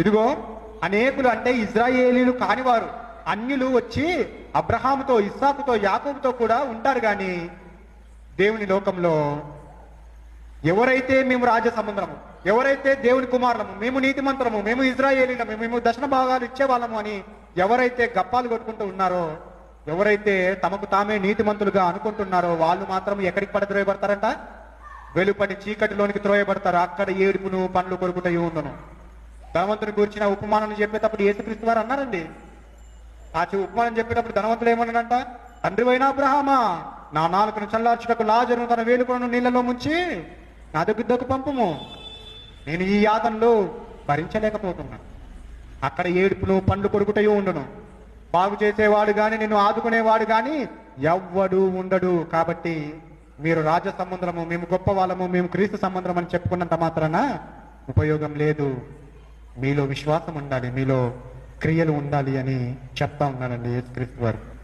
ఇదిగో అనేకులు అంటే ఇజ్రాయేలీలు కానివారు. అన్యులు వచ్చి అబ్రహాముతో ఇస్సాకుతో యాకోబుతో కూడా ఉంటారు కానీ దేవుని లోకంలో ఎవరైతే మేము రాజ సముద్రము ఎవరైతే దేవుని కుమారులము మేము నీతిమంతులము మేము ఇజ్రాయేలీలము మేము దర్శన భాగాలు ఇచ్చేవాళ్ళము అని ఎవరైతే గప్పాలు కొట్టుకుంటూ ఉన్నారో ఎవరైతే తమకు తామే నీతిమంతులుగా అనుకుంటున్నారో వాళ్ళు మాత్రం ఎక్కడికి పడద్రోయబడతారంట వెలుపటి చీకటిలోనికి త్రోయబడతారు. అక్కడ ఏడుపును పండ్లు కొరుకుటయు ఉండను. ధనవంతుని గురించిన ఉపమానం చెప్పేటప్పుడు యేసుక్రీస్తు వారు అన్నారండి. ఆ ఉపమానం చెప్పేటప్పుడు ధనవంతుడు ఏమన్నాడంట తండ్రి అయిన అబ్రహామా నా నాలుకను చల్లార్చుటకు లాజరును తన వేలుకొను నీళ్ళలో ముంచి నా దగ్గరకు పంపుము. నేను ఈ యాతనలో భరించలేకపోతున్నాను అక్కడ ఏడుపును పండ్లు కొరుకుటయూ ఉండను. బాగు చేసేవాడు గాని నిన్ను ఆదుకునేవాడు గాని ఎవ్వడు ఉండడు. కాబట్టి మీరు రాజ సముద్రము మేము గొప్ప వాళ్ళము మేము క్రీస్తు సముద్రం అని చెప్పుకున్నంత మాత్రాన ఉపయోగం లేదు. మీలో విశ్వాసం ఉండాలి మీలో క్రియలు ఉండాలి అని చెప్తా ఉన్నానండి యేసుక్రీస్తు వారు.